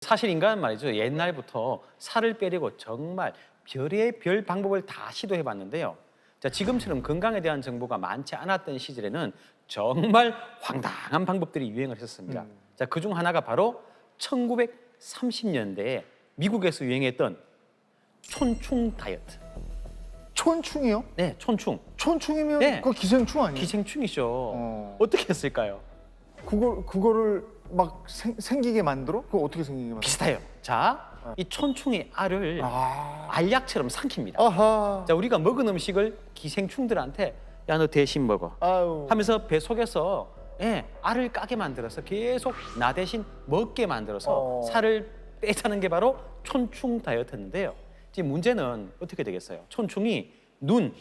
사실 인간은 말이죠. 옛날부터 살을 빼려고 정말 별의 별 방법을 다 시도해 봤는데요. 자, 지금처럼 건강에 대한 정보가 많지 않았던 시절에는 정말 황당한 방법들이 유행을 했었습니다. 자, 그 중 하나가 바로 1930년대에 미국에서 유행했던 촌충 다이어트. 촌충이요? 네, 촌충. 촌충이면 네. 그 기생충 아니에요? 기생충이죠. 어. 어떻게 했을까요? 그걸 그거를 막 생, 생기게 만들어? 그거 어떻게 생기게 만들어? 비슷해요. 자, 이 촌충의 알을 아. 알약처럼 삼킵니다. 아하. 자, 우리가 먹은 음식을 기생충들한테 야 너 대신 먹어 아유. 하면서 배 속에서 예, 알을 까게 만들어서 계속 나 대신 먹게 만들어서 어. 살을 빼자는 게 바로 촌충 다이어트인데요. 지금 문제는 어떻게 되겠어요? 촌충이 눈,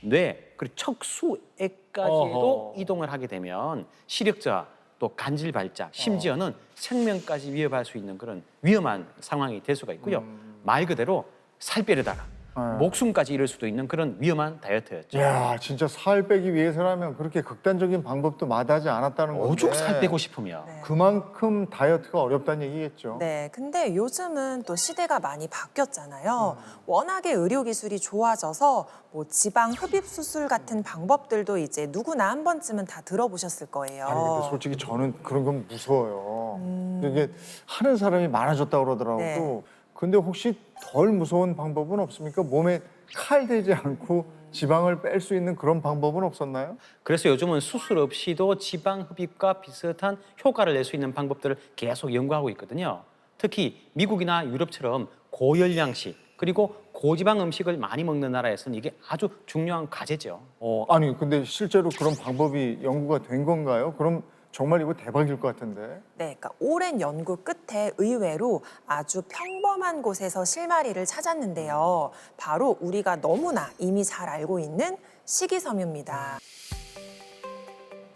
뇌, 그리고 척수액까지도 어허. 이동을 하게 되면 시력 저하, 또 간질 발작, 심지어는 생명까지 위협할 수 있는 그런 위험한 상황이 될 수가 있고요. 말 그대로 살 빼려다가 네. 목숨까지 잃을 수도 있는 그런 위험한 다이어트였죠. 야, 진짜 살 빼기 위해서라면 그렇게 극단적인 방법도 마다하지 않았다는 건데. 오죽 살 빼고 싶으면 네. 그만큼 다이어트가 어렵다는 얘기겠죠. 네, 근데 요즘은 또 시대가 많이 바뀌었잖아요. 음. 워낙에 의료 기술이 좋아져서 뭐 지방 흡입 수술 같은 방법들도 이제 누구나 한 번쯤은 다 들어보셨을 거예요. 아니 근데 솔직히 저는 그런 건 무서워요. 음. 이게 하는 사람이 많아졌다 그러더라고. 네. 근데 혹시 덜 무서운 방법은 없습니까? 몸에 칼 대지 않고 지방을 뺄 수 있는 그런 방법은 없었나요? 그래서 요즘은 수술 없이도 지방 흡입과 비슷한 효과를 낼 수 있는 방법들을 계속 연구하고 있거든요. 특히 미국이나 유럽처럼 고열량식 그리고 고지방 음식을 많이 먹는 나라에서는 이게 아주 중요한 과제죠. 어, 아니 근데 실제로 그런 방법이 연구가 된 건가요? 그럼 정말 이거 대박일 것 같은데. 네, 그러니까 오랜 연구 끝에 의외로 아주 평범한 곳에서 실마리를 찾았는데요. 바로 우리가 너무나 이미 잘 알고 있는 식이섬유입니다.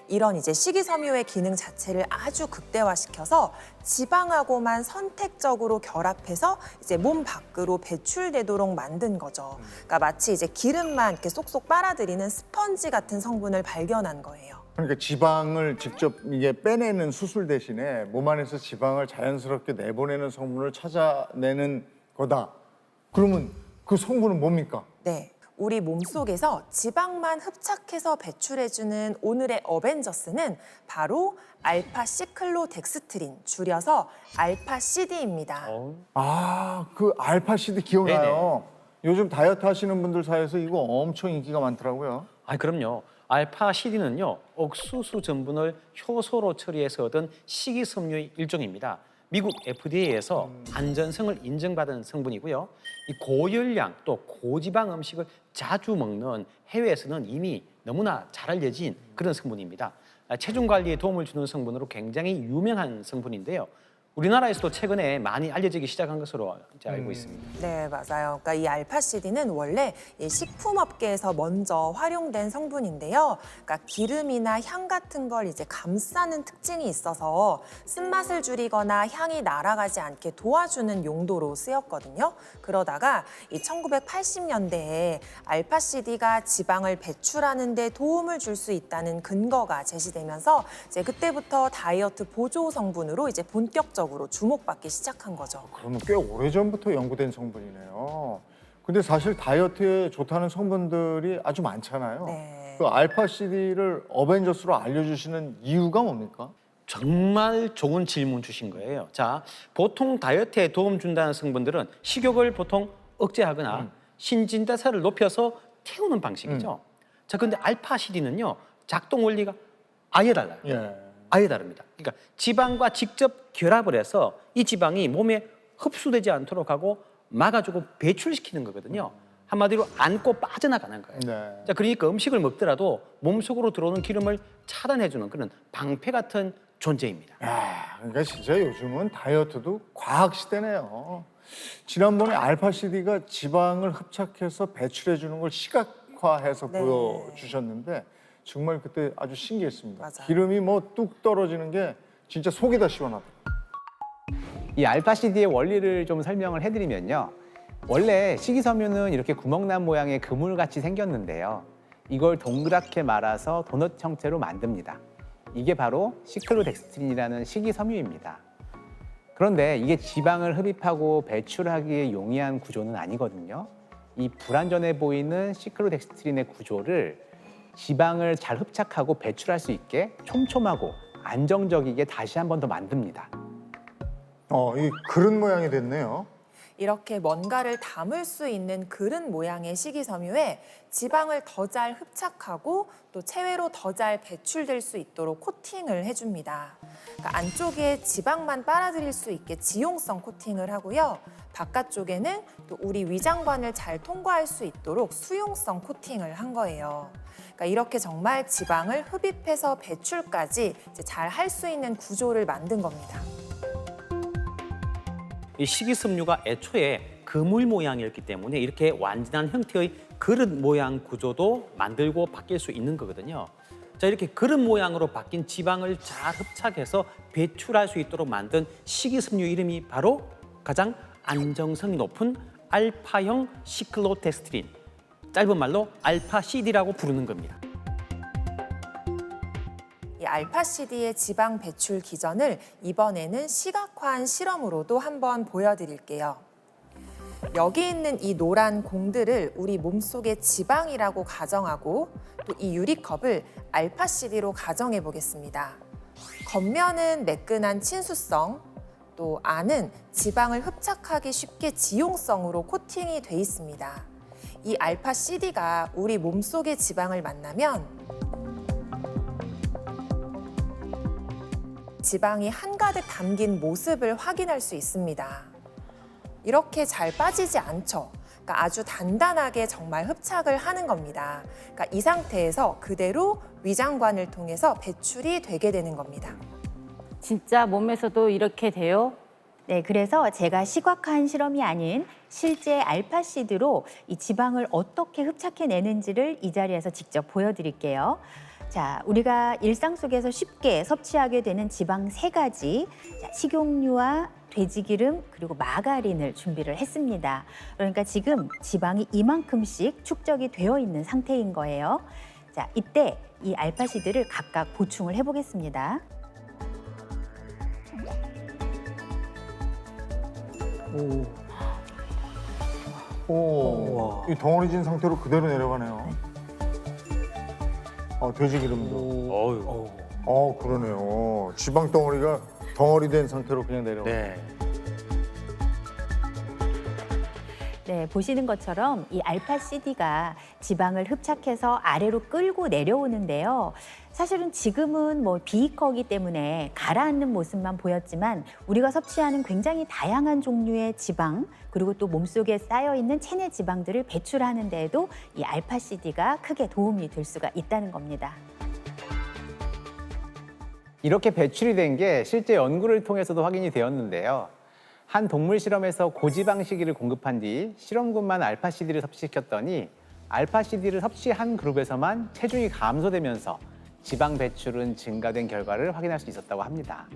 이런 이제 식이섬유의 기능 자체를 아주 극대화시켜서 지방하고만 선택적으로 결합해서 이제 몸 밖으로 배출되도록 만든 거죠. 그러니까 마치 이제 기름만 이렇게 쏙쏙 빨아들이는 스펀지 같은 성분을 발견한 거예요. 그러니까 지방을 직접 이게 빼내는 수술 대신에 몸 안에서 지방을 자연스럽게 내보내는 성분을 찾아내는 거다. 그러면 그 성분은 뭡니까? 네. 우리 몸속에서 지방만 흡착해서 배출해주는 오늘의 어벤져스는 바로 알파 시클로덱스트린, 줄여서 알파 CD입니다. 어, 아, 그 알파시드 기억나요? 요즘 다이어트 하시는 분들 사이에서 이거 엄청 인기가 많더라고요. 아 그럼요. 알파 CD는요 옥수수 전분을 효소로 처리해서 얻은 식이섬유의 일종입니다. 미국 FDA에서 안전성을 인정받은 성분이고요. 이 고열량 또 고지방 음식을 자주 먹는 해외에서는 이미 너무나 잘 알려진 그런 성분입니다. 아, 체중 관리에 도움을 주는 성분으로 굉장히 유명한 성분인데요. 우리나라에서도 최근에 많이 알려지기 시작한 것으로 이제 알고 있습니다. 네, 맞아요. 그러니까 이 알파 CD는 원래 이 식품업계에서 먼저 활용된 성분인데요. 그러니까 기름이나 향 같은 걸 이제 감싸는 특징이 있어서 쓴맛을 줄이거나 향이 날아가지 않게 도와주는 용도로 쓰였거든요. 그러다가 이 1980년대에 알파 CD가 지방을 배출하는 데 도움을 줄 수 있다는 근거가 제시되면서 이제 그때부터 다이어트 보조 성분으로 이제 본격적으로 주목받기 시작한 거죠. 그러면 꽤 오래전부터 연구된 성분이네요. 근데 사실 다이어트에 좋다는 성분들이 아주 많잖아요. 네. 그 알파시디를 어벤져스로 알려주시는 이유가 뭡니까? 정말 좋은 질문 주신 거예요. 자, 보통 다이어트에 도움 준다는 성분들은 식욕을 보통 억제하거나 신진대사를 높여서 태우는 방식이죠. 자, 근데 알파 시디는요 작동 원리가 아예 달라요. 예. 아예 다릅니다. 그러니까 지방과 직접 결합을 해서 이 지방이 몸에 흡수되지 않도록 하고 막아주고 배출시키는 거거든요. 한마디로 안고 빠져나가는 거예요. 네. 자, 그러니까 음식을 먹더라도 몸속으로 들어오는 기름을 차단해주는 그런 방패 같은 존재입니다. 야, 그러니까 진짜 요즘은 다이어트도 과학 시대네요. 지난번에 알파시디가 지방을 흡착해서 배출해 주는 걸 시각화해서 네. 보여주셨는데 정말 그때 아주 신기했습니다. 맞아요. 기름이 뭐 뚝 떨어지는 게 진짜 속이 다 시원하다. 이 알파 CD의 원리를 좀 설명을 해드리면요. 원래 식이섬유는 이렇게 구멍난 모양의 그물같이 생겼는데요. 이걸 동그랗게 말아서 도넛 형태로 만듭니다. 이게 바로 시클로덱스트린이라는 식이섬유입니다. 그런데 이게 지방을 흡입하고 배출하기에 용이한 구조는 아니거든요. 이 불완전해 보이는 시클로덱스트린의 구조를 지방을 잘 흡착하고 배출할 수 있게 촘촘하고 안정적이게 다시 한 번 더 만듭니다. 어, 이 그릇 모양이 됐네요. 이렇게 뭔가를 담을 수 있는 그릇 모양의 식이섬유에 지방을 더 잘 흡착하고 또 체외로 더 잘 배출될 수 있도록 코팅을 해줍니다. 그러니까 안쪽에 지방만 빨아들일 수 있게 지용성 코팅을 하고요. 바깥쪽에는 또 우리 위장관을 잘 통과할 수 있도록 수용성 코팅을 한 거예요. 그러니까 이렇게 정말 지방을 흡입해서 배출까지 잘 할 수 있는 구조를 만든 겁니다. 이 식이섬유가 애초에 그물 모양이었기 때문에 이렇게 완전한 형태의 그릇 모양 구조도 만들고 바뀔 수 있는 거거든요. 자 이렇게 그릇 모양으로 바뀐 지방을 잘 흡착해서 배출할 수 있도록 만든 식이섬유 이름이 바로 가장 안정성이 높은 알파형 시클로데스트린, 짧은 말로 알파 CD라고 부르는 겁니다. 이 알파CD의 지방 배출 기전을 이번에는 시각화한 실험으로도 한번 보여드릴게요. 여기 있는 이 노란 공들을 우리 몸속의 지방이라고 가정하고 또 이 유리컵을 알파CD로 가정해 보겠습니다. 겉면은 매끈한 친수성, 또 안은 지방을 흡착하기 쉽게 지용성으로 코팅이 돼 있습니다. 이 알파CD가 우리 몸속의 지방을 만나면 지방이 한가득 담긴 모습을 확인할 수 있습니다. 이렇게 잘 빠지지 않죠. 그러니까 아주 단단하게 정말 흡착을 하는 겁니다. 그러니까 이 상태에서 그대로 위장관을 통해서 배출이 되게 되는 겁니다. 진짜 몸에서도 이렇게 돼요? 네, 그래서 제가 시각화한 실험이 아닌 실제 알파 시드로 이 지방을 어떻게 흡착해내는지를 이 자리에서 직접 보여드릴게요. 자, 우리가 일상 속에서 쉽게 섭취하게 되는 지방 세 가지, 자, 식용유와 돼지기름 그리고 마가린을 준비를 했습니다. 그러니까 지금 지방이 이만큼씩 축적이 되어 있는 상태인 거예요. 자, 이때 이 알파시드를 각각 보충을 해보겠습니다. 오, 이 덩어리진 상태로 그대로 내려가네요. 어, 돼지 기름도. 어유. 어, 그러네요. 지방 덩어리가 덩어리 된 상태로 그냥 내려가. 네. 네, 보시는 것처럼 이 알파 CD가 지방을 흡착해서 아래로 끌고 내려오는데요. 사실은 지금은 뭐 비이커기 때문에 가라앉는 모습만 보였지만 우리가 섭취하는 굉장히 다양한 종류의 지방 그리고 또 몸속에 쌓여 있는 체내 지방들을 배출하는 데에도 이 알파 CD가 크게 도움이 될 수가 있다는 겁니다. 이렇게 배출이 된 게 실제 연구를 통해서도 확인이 되었는데요. 한 동물 실험에서 고지방 식이를 공급한 뒤 실험군만 알파CD를 섭취시켰더니 알파CD를 섭취한 그룹에서만 체중이 감소되면서 지방 배출은 증가된 결과를 확인할 수 있었다고 합니다.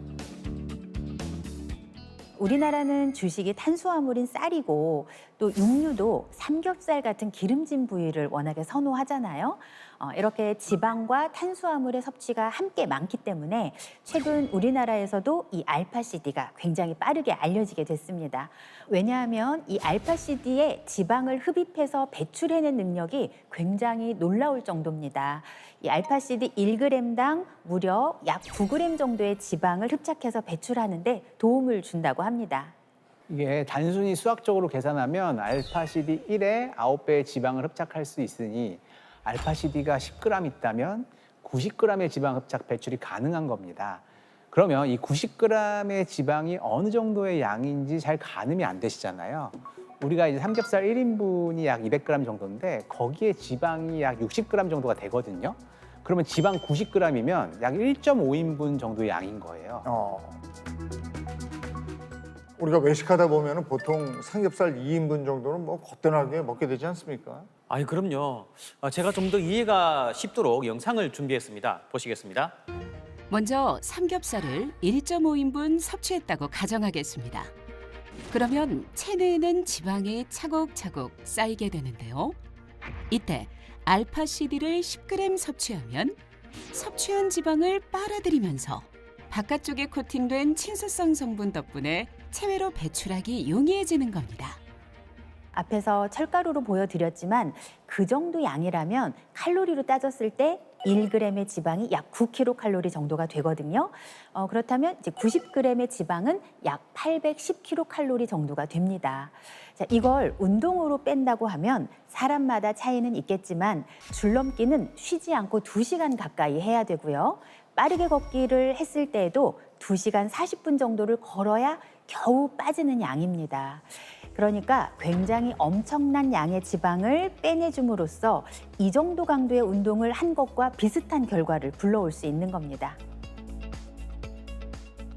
우리나라는 주식이 탄수화물인 쌀이고 또 육류도 삼겹살 같은 기름진 부위를 워낙에 선호하잖아요. 어, 이렇게 지방과 탄수화물의 섭취가 함께 많기 때문에 최근 우리나라에서도 이 알파CD가 굉장히 빠르게 알려지게 됐습니다. 왜냐하면 이 알파CD의 지방을 흡입해서 배출해낸 능력이 굉장히 놀라울 정도입니다. 이 알파CD 1g당 무려 약 9g 정도의 지방을 흡착해서 배출하는데 도움을 준다고 합니다. 이게 단순히 수학적으로 계산하면 알파CD 1에 9배의 지방을 흡착할 수 있으니 알파CD가 10g 있다면 90g의 지방 흡착 배출이 가능한 겁니다. 그러면 이 90g의 지방이 어느 정도의 양인지 잘 가늠이 안 되시잖아요. 우리가 이제 삼겹살 1인분이 약 200g 정도인데 거기에 지방이 약 60g 정도가 되거든요. 그러면 지방 90g이면 약 1.5인분 정도의 양인 거예요. 어. 우리가 외식하다 보면 보통 삼겹살 2인분 정도는 뭐 거뜬하게 먹게 되지 않습니까? 아이 그럼요. 어, 제가 좀 더 이해가 쉽도록 영상을 준비했습니다. 보시겠습니다. 먼저 삼겹살을 1.5인분 섭취했다고 가정하겠습니다. 그러면 체내에는 지방이 차곡차곡 쌓이게 되는데요. 이때 알파CD를 10g 섭취하면 섭취한 지방을 빨아들이면서 바깥쪽에 코팅된 친수성 성분 덕분에 체외로 배출하기 용이해지는 겁니다. 앞에서 철가루로 보여드렸지만 그 정도 양이라면 칼로리로 따졌을 때 1g의 지방이 약 9kcal 정도가 되거든요. 어, 그렇다면 이제 90g의 지방은 약 810kcal 정도가 됩니다. 자, 이걸 운동으로 뺀다고 하면 사람마다 차이는 있겠지만 줄넘기는 쉬지 않고 2시간 가까이 해야 되고요. 빠르게 걷기를 했을 때에도 2시간 40분 정도를 걸어야 겨우 빠지는 양입니다. 그러니까 굉장히 엄청난 양의 지방을 빼내줌으로써 이 정도 강도의 운동을 한 것과 비슷한 결과를 불러올 수 있는 겁니다.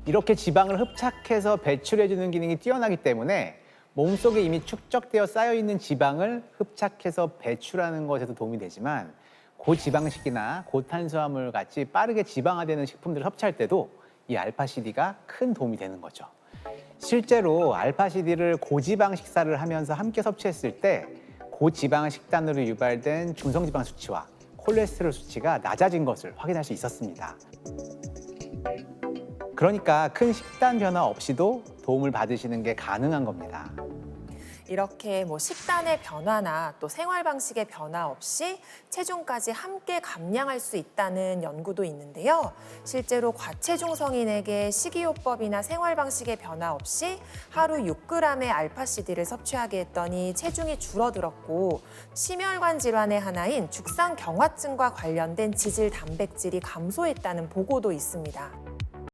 이렇게 지방을 흡착해서 배출해주는 기능이 뛰어나기 때문에 몸속에 이미 축적되어 쌓여 있는 지방을 흡착해서 배출하는 것에도 도움이 되지만 고지방식이나 고탄수화물 같이 빠르게 지방화되는 식품들을 섭취할 때도 이 알파시디가 큰 도움이 되는 거죠. 실제로 알파시디를 고지방 식사를 하면서 함께 섭취했을 때 고지방 식단으로 유발된 중성지방 수치와 콜레스테롤 수치가 낮아진 것을 확인할 수 있었습니다. 그러니까 큰 식단 변화 없이도 도움을 받으시는 게 가능한 겁니다. 이렇게 뭐 식단의 변화나 또 생활 방식의 변화 없이 체중까지 함께 감량할 수 있다는 연구도 있는데요. 실제로 과체중 성인에게 식이요법이나 생활 방식의 변화 없이 하루 6g의 알파시디를 섭취하게 했더니 체중이 줄어들었고 심혈관 질환의 하나인 죽상 경화증과 관련된 지질 단백질이 감소했다는 보고도 있습니다.